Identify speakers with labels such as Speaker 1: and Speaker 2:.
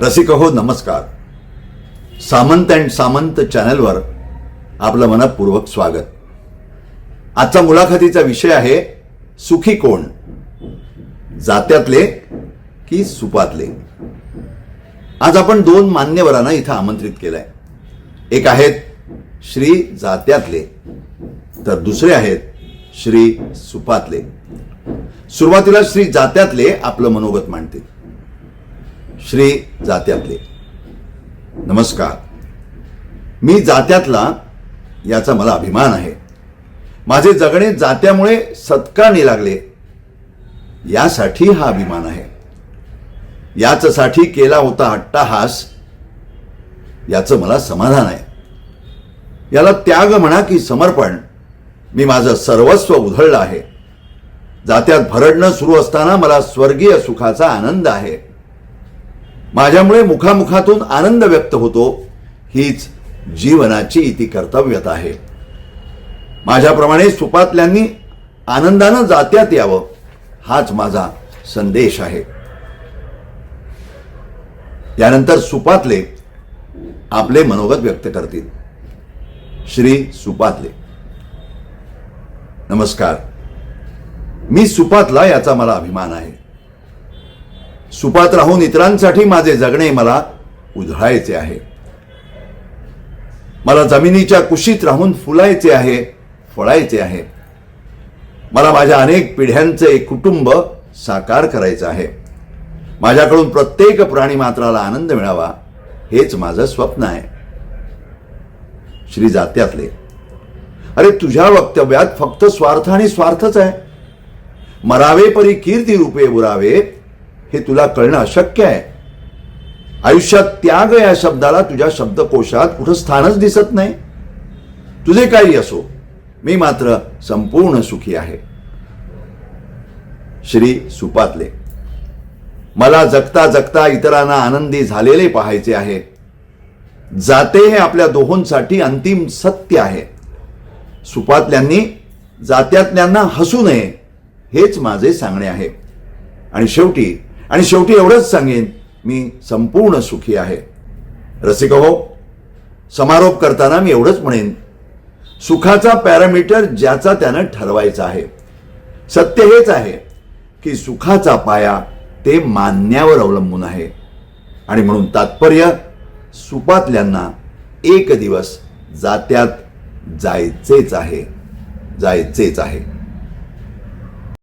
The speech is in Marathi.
Speaker 1: रसिक हो नमस्कार. सामंत अँड सामंत चॅनलवर आपलं मनपूर्वक स्वागत. आजचा मुलाखतीचा विषय आहे सुखी कोण? जात्यातले की सुपातले? आज आपण दोन मान्यवरांना इथं आमंत्रित केलंय. एक आहेत श्री जात्यातले तर दुसरे आहेत श्री सुपातले. सुरुवातीला श्री जात्यातले आपलं मनोगत मांडतील. श्री जात्यातले. नमस्कार. मी जात्यातला याचा मला अभिमान आहे. माझे जगणे जात्यामुळे सत्कारणी लागले यासाठी हा अभिमान आहे. याचसाठी केला होता अट्टाहास याचं मला समाधान आहे. याला त्याग म्हणा की समर्पण मी माझं सर्वस्व उधळलं आहे. जात्यात भरडणं सुरू असताना मला स्वर्गीय सुखाचा आनंद आहे. माझ्यामुळे मुखामुखातून आनंद व्यक्त होतो हीच जीवनाची इति कर्तव्यता आहे. माझ्याप्रमाणे सुपातल्यांनी आनंदानं जात्यात यावं हाच माझा संदेश आहे. यानंतर सुपातले आपले मनोगत व्यक्त करतील. श्री सुपातले. नमस्कार. मी सुपातला याचा मला अभिमान आहे. सुपात राहून इतरांसाठी माझे जगणे मला उधळायचे आहे. मला जमिनीच्या कुशीत राहून फुलायचे आहे फळायचे आहे. मला माझ्या अनेक पिढ्यांचे एक कुटुंब साकार करायचं आहे. माझ्याकडून प्रत्येक प्राणी मात्राला आनंद मिळावा हेच माझं स्वप्न आहे. श्री जात्यातले अरे तुझ्या वक्तव्यात फक्त स्वार्थ आणि स्वार्थच आहे. मरावे परी कीर्ती रूपे बुरावे हे तुला कळणं अशक्य आहे. आयुष्यात त्याग या शब्दाला तुझ्या शब्दकोशात कुठं स्थानच दिसत नाही. तुझे काही असो मी मात्र संपूर्ण सुखी आहे. श्री सुपातले मला जगता जगता इतरांना आनंदी झालेले पाहायचे आहे. जाते हे आपल्या दोहोंसाठी अंतिम सत्य आहे. सुपातल्यांनी जात्यातल्यांना हसू नये हेच माझे सांगणे आहे. आणि शेवटी आणि शेवटी एवढंच सांगेन मी संपूर्ण सुखी आहे. रसिक हो समारोप करताना मी एवढंच म्हणेन सुखाचा पॅरामीटर ज्याचा त्यानं ठरवायचा आहे. सत्य हेच आहे की सुखाचा पाया ते मानण्यावर अवलंबून आहे. आणि म्हणून तात्पर्य सुपातल्यांना एक दिवस जात्यात जायचेच आहे जायचेच आहे.